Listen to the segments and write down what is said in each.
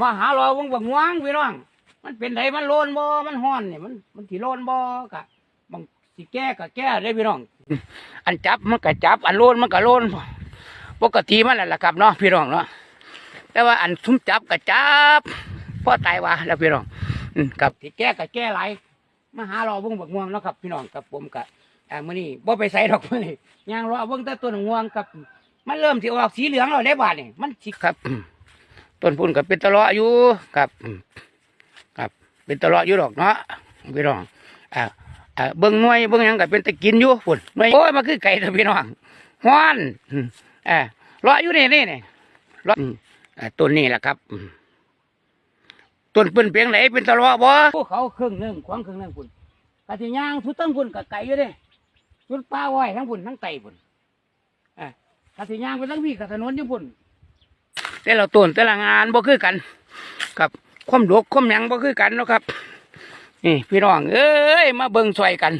มาหารอวงบักงวางพี่น้อง มันเป็นไดมันโลนบ่ มันห้อนนี่มันมันสิโลนบ่กะบางสิแก้ก็แก้ได้พี่น้อง อันจับมันก็จับ อันโลนมันก็โลนปกติมันแหละล่ะครับเนาะพี่น้องเนาะแต่ว่าอันทุ่มจับก็จับพ่อตายว่าแล้วพี่น้องอืมกับสิแก้ก็แก้หลายมาหารอวงบักงวงเนาะครับ พี่น้องกับผมกับอ่ามื้อนี้บ่ไปใส่ดอกมื้อนี้ย่างรอเบิ่งแต่ต้นงวงกับ มันเริ่มสิออกสีเหลืองแล้วได้บาดนี่มันสิครับ ต้นพุ่นกับเป็นตะเลาะอยู่ครับครับ เป็นตะเลาะอยู่ดอกเนาะพี่น้องอ่าอ่าเบิ้งน่วยเบิ้งยังกับเป็นตะกินอยู่พุ่นน่วยโอ้ยมาคือไก่เถอะพี่น้องฮ้อนอ่าเลาะอยู่นี่นี่นี่เลาะอ่าต้นนี้แหละครับต้นเป็นเพียงไหนเป็นตะเลาะบ่ภูเขาครึ่งหนึ่งขวางครึ่งหนึ่งพุ่นกะสิย่างทุตั้งพุ่นกับไก่อยู่เด้ชุดป้าไว้ทั้งพุ่นทั้งไตพุ่นอ่ากะสิย่างไปทั้งพี่กับถนนอยู่พุ่น แต่ละต้นแต่ละงานบ่คือกันกับความดกความหยังบ่คือกันเนาะครับนี่พี่น้องเอ้ยมาเบิ่งซอยกัน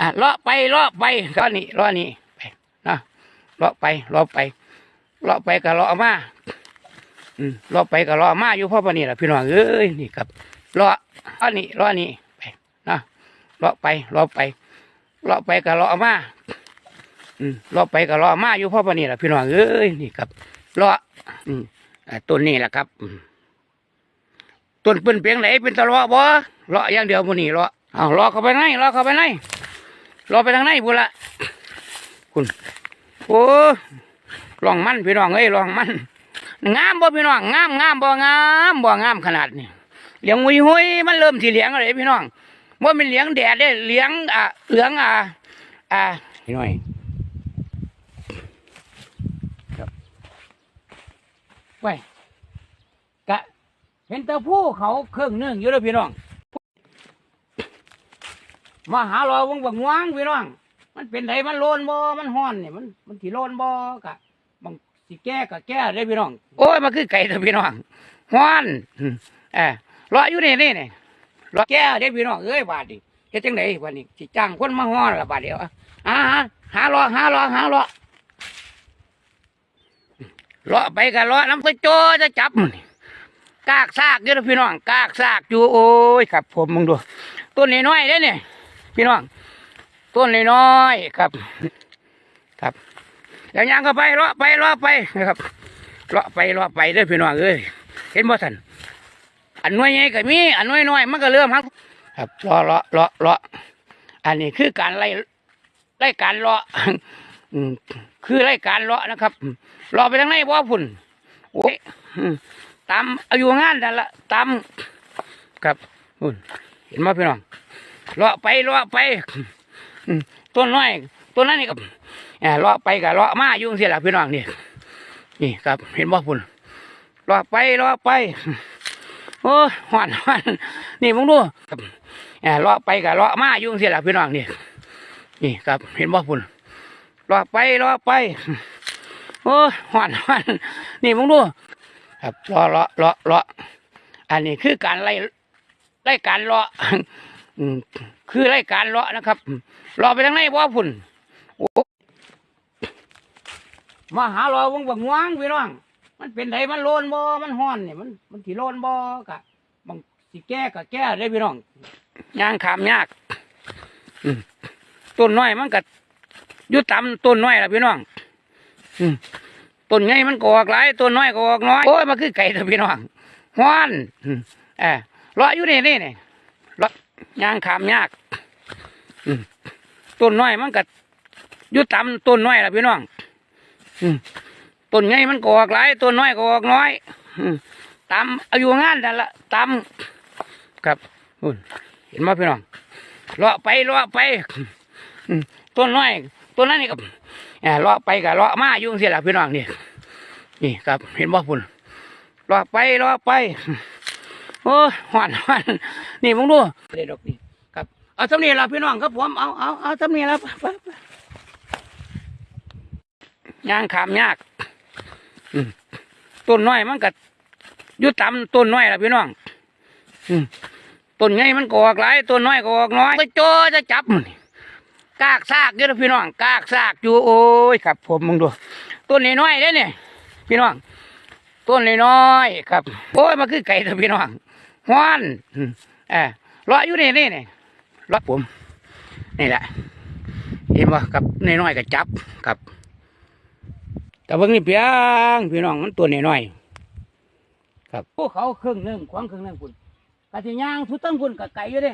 อะเลาะไปเลาะไปก็นี่เลาะนี่ไปนะเลาะไปเลาะไปเลาะไปก็เลาะมาอืมเลาะไปก็เลาะมาอยู่พ่อปานี่แหละพี่น้องเอ้ยนี่ครับเลาะอันนี้เลาะนี่ไปนะเลาะไปเลาะไปเลาะไปก็เลาะมาอืมเลาะไปก็เลาะมาอยู่พ่อปานนี่แหละพี่น้องเอ้ยนี่ครับ เลาะอืมอ่าต้นนี้แหละครับอืมต้นเป็นเพียงไหนเป็นตะเลาะบ่เลาะอย่างเดียวมันนี่เลาะเอาเลาะเข้าไปไหนเลาะเข้าไปไหนเลาะไปทางไหนบุละคุณโอ้ลองมันพี่น้องเอ้ยลองมันงามบ่พี่น้องงามงามบ่งามบ่งามขนาดนี้เหลียงหุยหุยมันเริ่มสีเหลียงอะไรพี่น้องว่าเป็นเหลียงแดดได้เหลียงอะเหลืองอะอะพี่น้อย ไว้กะเห็นแต่ผู้เขาเครื่องนื่งอยู่แล้วพี่น้อง มาหารอวงบังวางพี่น้อง มันเป็นไดมันโลนบ่ มันห้อนนี่ยมันมันสิโลนบ่กะบางสิแก้ก็แก้ได้พี่น้อง โอ้ยมันคือไก่เถอพี่น้องห้อนอืมเออรออยู่นี่นี่นี่รอแก้ได้พี่น้องเอ้ยบาดนี้เฮ็ดจังไดวันนี้สิจ้างคนมาห้อนละบาดเดียวอะหาหาหารอหารอหารอ เลาะไปกันเลาะน้ำกระโจจะจับมันนี่กากซากเยอะนะพี่น้องกากซากอยู่โอ้ยครับ ผมมึงดูต้นน้อยๆเด้เนี่ยพี่น้องต้นน้อยๆครับ ครับแล้วยางก็ไปเลาะไปเลาะไปนะครับเลาะไปเลาะไปเด้อพี่น้องเอ้ยเห็นบ่ทันอันน้อยใหญ่ก็มีอันน้อยน้อยๆมันก็เริ่มครับครับเลาะเลาะเลาะเลาะอันนี้คือการไล่ไล่การเลาะอืม คือไล่การเลาะนะครับรอไปทางไหนบ่พุ่นโอ้ยตามอายุงานนั่นละตามครับพุ่นเห็นไหมพี่น้องรอไปรอไปต้นน้อยต้นนั้นนี่ก็แอบรอไปกับรอมาอยู่เสียละพี่น้องนี่นี่ครับ เห็นบ่พุ่นรอไปรอไปโอ้ยหวานหวานนี่มึงดูครับแอบรอไปกับรอมาอยู่เสียละพี่น้องนี่นี่ครับ เห็นบ่พุ่น รอไปรอไป โอ้ยหวานหวานนี่มึงดู ครับเลาะเลาะเลาะเลาะอันนี้คือการไล่ไล่การเลาะอืมคือไล่การเลาะนะครับเลาะไปทางไหนบ่พุ่นโอ้มาหารอวงบักงวางพี่น้อง มันเป็นไดมันโลนบ่มันห้อนนี่มันมันสิโลนบ่กะบางสิแก้ก็แก้ได้พี่น้องย่างขามยากอืมต้นน้อยมันก็ อยุต่ำต้นน้อยล่ะพี่น้องต้นไงมันก็ออกหลายต้นน้อยก็ออกน้อยโอ้ยมันคือไก่เถอะพี่น้องฮ้อนอืมเออเลาะอยู่นี่นี่นี่เลาะยางขามยากต้นน้อยมันก็อยุต่ำต้นน้อยล่ะพี่น้องต้นไงมันก็ออกหลายต้นน้อยก็ออกน้อยตามอายุงานนั่นละตามครับเห็นไหมพี่น้องเลาะไปเลาะไปต้นน้อย ต้นนั้นนี่ก็แอบเลาะไปกับเลาะมาอยู่เสียละพี่น้องนี่นี่ครับเห็นบ่พุ่นเลาะไปเลาะไปโอ้หวานหวานนี่มึงดูเด็ดอกนี่ครับเอาสำเนียงละพี่น้องครับผมเอาเอาเอาสำเนียงละไปไปย่างขามยากต้นน้อยมันก็อยุต่ำต้นน้อยละพี่น้องอืต้นไงมันก็ออกหลายต้นน้อยก็ออกน้อยไปโจจะจับมัน กากซากเยอะพี่น้องกากซากอยู่โอ้ยครับ ผมมึงดูต้นน้อยๆเด้เนี่ยพี่น้องต้นน้อยๆครับ โอ้ยมาคือไก่เถอะพี่น้องฮ้อนอืมเออรออยู่นี่นี่นี่รอผมนี่แหละเห็นบ่กับน้อยๆก็จับครับ แต่เบิ่งนี่เพียงพี่น้องมันตัวน้อยๆครับพวกเขาครึ่งหนึ่งขวางครึ่งหนึ่งพุ่นกะสิย่างทุดตั้งพุ่นกับไก่อยู่เด้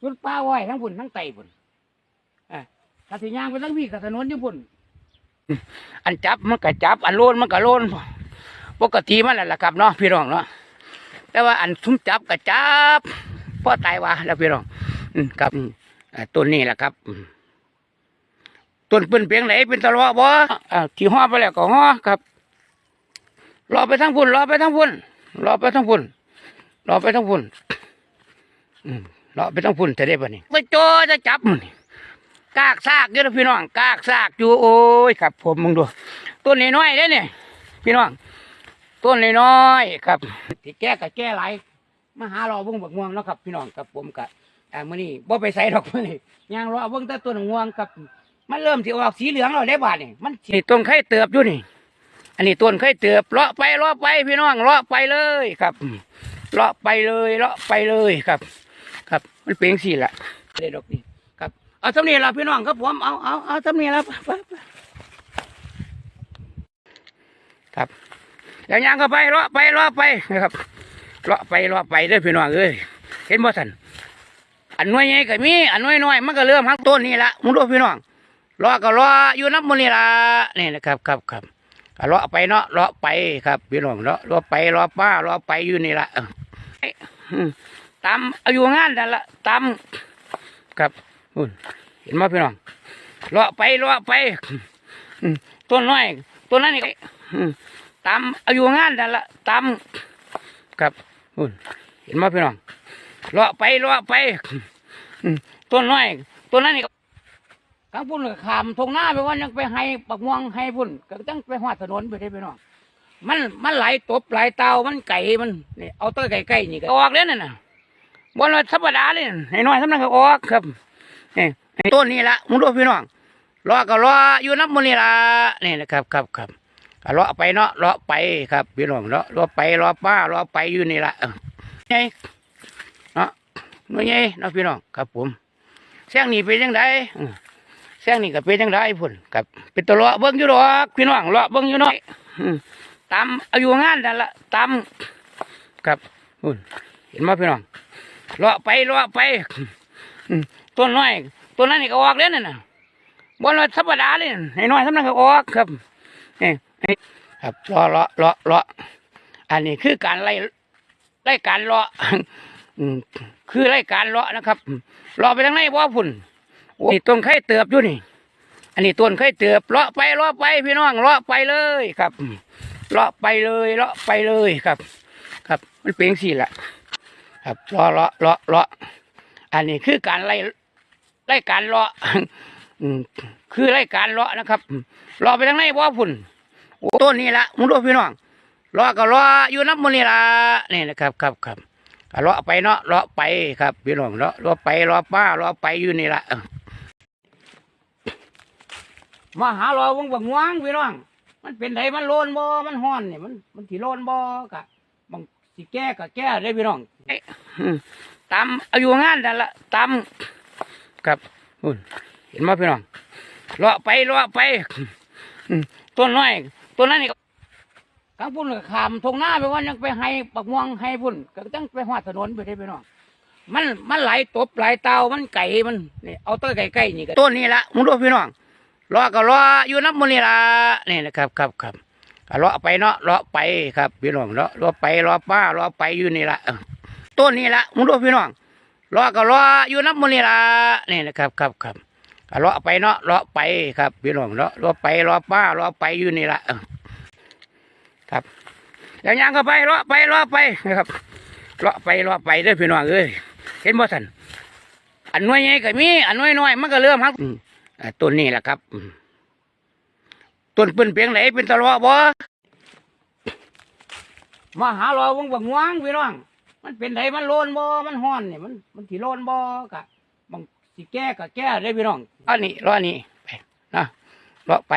ทุดป้าไว้ทั้งพุ่นทั้งไตพุ่น อะกะสิย่างไปทั้งพี่กับถนนอยู่พุ่นอันจับมันก็จับ อันโลนมันก็โลนปกติมันแหละล่ะครับเนาะพี่น้องเนาะแต่ว่าอันทุ่มจับก็จับพ่อตายว่าแล้วพี่น้องครับต้นนี้แหละครับต้นเป็นเพียงไหนเป็นตะลอบ่อ่าที่ห่อไปแล้วก็ห่อครับรอไปทั้งพุ่นรอไปทั้งพุ่นรอไปทั้งพุ่นรอไปทั้งพุ่นรอไปทั้งพุ่นจะได้ปะนี่ไปโจจะจับมันนี่ กากซากเยอะพี่น้องกากซากอยู่โอ้ยครับ ผมมึงดู ต้นน้อยๆเด้เนี่ยพี่น้อง ต้นน้อยๆครับที่แก้กับแก้หลมาหารอเบิ่งบักม่วงเนาะครับพี่น้องครับผมกับอ่ามื้อนี้บ่ไปใส่ดอกมื้อนี้ย่างรอเบิ่งแต่ต้นม่วงครับมันเริ่มที่ออกสีเหลืองแล้วได้บาดนี่มันนี่ต้นไข่เติบอยู่นี่ อันนี้ต้นไข่เติบเลาะไปเลาะไปพี่น้องเลาะไปเลยครับเลาะไปเลยเลาะไปเลยครับ ครับ มันเป็นจังซี่ละได้ดอกนี่ เอาทำนี่ละพี่น้องครับผมเอาเอาเอาทำนี่ละครับแล้วยางก็ไปเลาะไปเลาะไปนะครับเลาะไปเลาะไปเด้อพี่น้องเอ้ยเห็นบ่สันอันน้อยใหญ่ก็มีอันน้อยน้อยมันก็เริ่มหักต้นนี่ละมึงดูพี่น้องเลาะก็เลาะอยู่น้ำมันนี่ละนี่นะครับครับครับเลาะไปเนาะเลาะไปครับพี่น้องเลาะเลาะไปเลาะป้าเลาะไปอยู่นี่ละเออเอ้ยอืมตามอายู่งานนั่นละตามครับ เห็นไหมพี่น้องเลาะไปเลาะไปต้นน้อยต้นนั้นนี่ตามอายุงานนั่นละตามครับอุ่นเห็นไหมพี่น้องเลาะไปเลาะไปต้นน้อยต้นนั้นนี่ก็ข้างพุ่นก็ขามทงหน้าไปว่ายังไปให้ปักม่วงให้พุ่นก็ต้องไปหอดถนนไปได้พี่น้องมันมันไหลตบไหลเตามันไก่มันนี่เอาตัวไก่ไก่นี่ก็ออกแล้วนั่นน่ะบนธรรมดาเลยน่ะให้น้อยทำนั้นก็ออกครับ นี่ต้นนี้ละมึงดูพี่น้องรอก็รออยู่น้ำมันนี่ละนี่นะครับครับครับรอไปเนาะรอไปครับพี่น้องเนาะรอไปรอป้ารอไปอยู่นี่ละไงเนาะนู่นไงเนาะพี่น้องครับผมแซงนี่เป็นยังไงแซงนี่ก็เป็นยังไงพุ่นครับเป็นตัวเลาะเบิ้งอยู่ดอกพี่น้องเลาะเบิ้งอยู่นาะอืมตามอายุงานนั่นละตามครับพุ่นเห็นไหมพี่น้องเลาะไปเลาะไป ต้นน้อยต้นนั้นนี่ก็ออกแล้วนั่นน่ะบนธรรมดาเลยให้น้อยทำนั้นก็ออกครับนี่ครับเลาะเลาะเลาะเลาะอันนี้คือการไล่ไล่การเลาะอืมคือไล่การเลาะนะครับเลาะไปทางไหนบ่พุ่นอ้นี่ต้นไข่เติบอยู่นี่ อันนี้ต้นไข่เติบเลาะไปเลาะไปพี่น้องเลาะไปเลยครับเลาะไปเลยเลาะไปเลยครับ ครับ มันเป็นสี่ละครับเลาะเลาะเลาะเลาะอันนี้คือการไล่ ไล่การเลาะอืมคือไล่การเลาะนะครับเลาะไปทางไหนบ่พุ่นโอ้ต้นนี้ละมึงดูพี่น้องเลาะก็เลาะอยู่น้ำมันนี่ละนี่นะครับครับครับเลาะไปเนาะเลาะไปครับพี่น้องเลาะเลาะไปเลาะป้าเลาะไปอยู่นี่ละมาหาเราวงบักม่วงพี่น้อง มันเป็นไดมันโลนบ่ มันห้อนนี่มันมันสิโลนบ่กะบางสิแก้ก็แก้ได้พี่น้องเอ๊ะอืมตามอายุงานนั่นละตาม ครับอุ่นเห็นไหมพี่น้องเลาะไปเลาะไปอืมต้นน้อยต้นนั้นนี่ก็ข้างพุ่นก็ขามทงหน้าไปว่ายังไปให้ปักม่วงให้พุ่นก็ต้องไปหอดถนนไปได้พี่น้องมันมันไหลตบไหลเตามันไก่มันนี่เอาตัวไก่ไก่นี่ก็ต้นนี้ละมึงดูพี่น้องเลาะก็เลาะอยู่น้ำมันนี่ละนี่นะครับครับครับก็เลาะไปเนาะเลาะไปครับพี่น้องเลาะเลาะไปเลาะป้าเลาะไปอยู่นี่ละเออต้นนี้ละมึงดูพี่น้องเลาะก็ลาะอยู่น้ำมันนี่ละนี่นะครับครับครับลาะไปเนาะลาะไปครับพี่น้องเลาะลาะไปลาะป้าลาะไปอยู่นี่ละครับแล้วยางก็ไปลาะไปลาะไปนะครับลาะไปลาะไปเด้อพี่น้องเอ้ยเห็นบ่สันอันน้อยใหญ่ก็มีอันน้อยน้อยมันก็เริ่มฮักอืมอ่าต้นนี้แหละครับต้นป็นเพียงไหนเป็นตะลาะบ่มาหาเราวงบักม่วงพี่น้อง มันเป็นไดมันโลนบ่ มันห้อนเนี่ยมันมันสิโลนบ่กะบางสิแก้ก็แก้ได้พี่น้อง อันนี้รออันนี้ไปนะรอไป